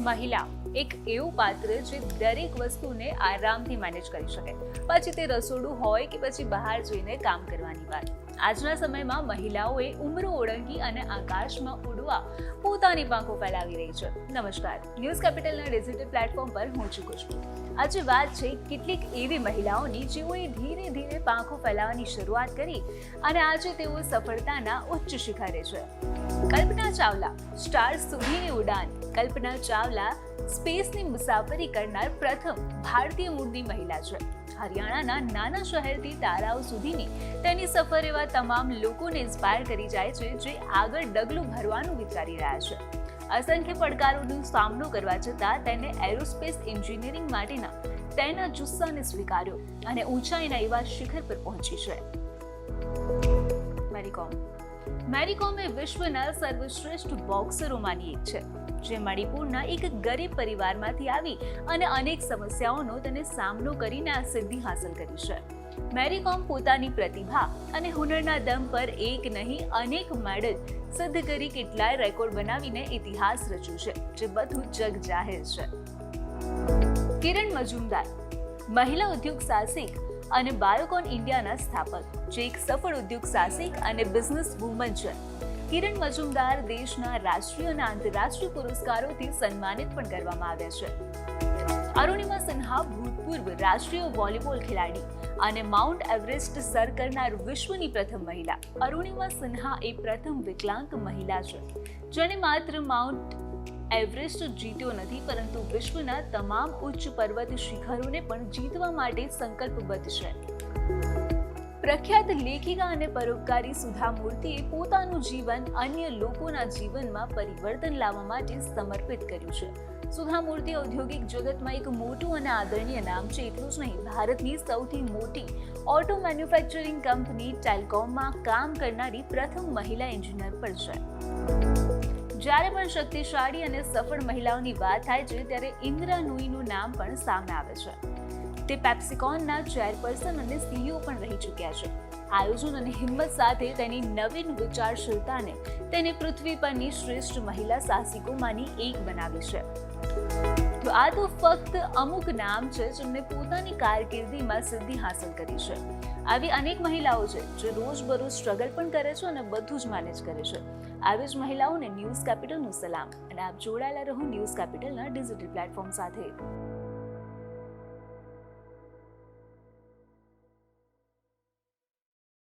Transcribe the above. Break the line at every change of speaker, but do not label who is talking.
મહિલા એક એવું પાત્ર જે દરેક વસ્તુને આરામથી મેનેજ કરી શકે. પછી તે રસોડું હોય કે પછી બહાર જઈને કામ કરવાની વાત. આજના સમયમાં મહિલાઓએ ઉમરો ઓળંગી અને આકાશમાં ઉડવા પોતાની પાંખો ફેલાવી રહી છે. નમસ્કાર. ન્યૂઝ કેપિટલના ડિજિટલ પ્લેટફોર્મ પર હું ચૂકું છું આજે વાત છે કેટલીક એવી મહિલાઓની જેઓએ ધીરે ધીરે પાંખો ફેલાવવાની શરૂઆત કરી અને આજે તેઓ સફળતાના ઉચ્ચ શિખરે છે. ચાવલા સ્ટાર સુધીની ઉડાન કલ્પના ચાવલા સ્પેસની મુસાફરી કરનાર પ્રથમ ભારતીય મૂળની મહિલા છે હરિયાણાના નાના શહેરથી તારાઓ સુધીની તેની સફર એવા તમામ લોકોને ઇન્સ્પાયર કરી જાય છે, જે આગળ ડગલું ભરવાનું વિચારી રહ્યા છે. અસંખ્ય પડકારોનો સામનો કરવા છતાં તેને એરોસ્પેસ એન્જિનિયરિંગ માટેના તેના જુસ્સાને સ્વીકાર્યો અને ઊંચાઈના એવા શિખર પર પહોંચી છે. મેરીકોમ મેરીકોમ એ વિશ્વના સર્વશ્રેષ્ઠ બોક્સરોમાંની એક છે, જે મણિપુરના એક ગરીબ પરિવારમાંથી આવી અને અનેક સમસ્યાઓનો તેને સામનો કરીને આ સિદ્ધિ હાંસલ કરી છે. મેરીકોમ પોતાની પ્રતિભા અને હુનરના દમ પર એક નહીં, અનેક મેડલ સિદ્ધ કરી કેટલાય રેકોર્ડ બનાવીને ઇતિહાસ રચ્યું છે, જે બધું જગ જાહેર છે. કિરણ મજુમદાર, મહિલા ઉદ્યોગ સાહસિક અને બાયોકોન ઇન્ડિયાના સ્થાપક, જે એક સફળ ઉદ્યોગ સાહસિક અને બિઝનેસ વુમન છે. કિરણ મજુમદાર દેશના રાષ્ટ્રીય અને આંતરરાષ્ટ્રીય પુરસ્કારોથી સન્માનિત પણ કરવામાં આવ્યા છે. અરુણિમા સિન્હા ભૂતપૂર્વ રાષ્ટ્રીય વોલીબોલ ખેલાડી અને માઉન્ટ એવરેસ્ટ સર કરનાર વિશ્વની પ્રથમ મહિલા. અરુણિમા સિન્હા એ પ્રથમ વિકલાંગ મહિલા છે. જેણે માત્ર માઉન્ટ એવરેસ્ટ જીત્યો નથી, પરંતુ વિશ્વના તમામ ઉચ્ચ પર્વત શિખરોને પણ જીતવા માટે સંકલ્પબદ્ધ છે પ્રખ્યાત લેખિકા અને પરોપકારી સુધા મૂર્તિએ પોતાનું જીવન અન્ય લોકોના જીવનમાં પરિવર્તન લાવવા માટે સમર્પિત કર્યું છે. સુધા મૂર્તિ ઔદ્યોગિક જગતમાં એક મોટું અને આદરણીય નામ છે, એટલું જ નહીં, ભારતની સૌથી મોટી ઓટો મેન્યુફેક્ચરિંગ કંપની ટેલકોમમાં કામ કરનારી પ્રથમ મહિલા એન્જિનિયર પણ છે. જ્યારે પણ શક્તિશાળી અને સફળ મહિલાઓની વાત થાય છે, ત્યારે ઇન્દ્રા નુઈનું નામ પણ સામે આવે છે. તે પેપ્સિકોનના ચેરપર્સન અને સીઈઓ પણ રહી ચૂક્યા છે. આયોજન અને હિંમત સાથે તેની નવીન વિચારશીલતાને તેને પૃથ્વી પરની શ્રેષ્ઠ મહિલા સાહસિકોમાંની એક બનાવી છે. તો આ તો ફક્ત અમુક નામ છે જેમને પોતાની કારકિર્દીમાં સિદ્ધિ હાંસલ કરી છે. આવી અનેક મહિલાઓ છે, જે રોજબરોજ સ્ટ્રગલ પણ કરે છે અને બધું જ મેનેજ કરે છે. આવી જ મહિલાઓને ન્યૂઝ કેપિટલનું સલામ અને આપ જોડાયેલા રહો ન્યૂઝ કેપિટલના ડિજિટલ પ્લેટફોર્મ સાથે.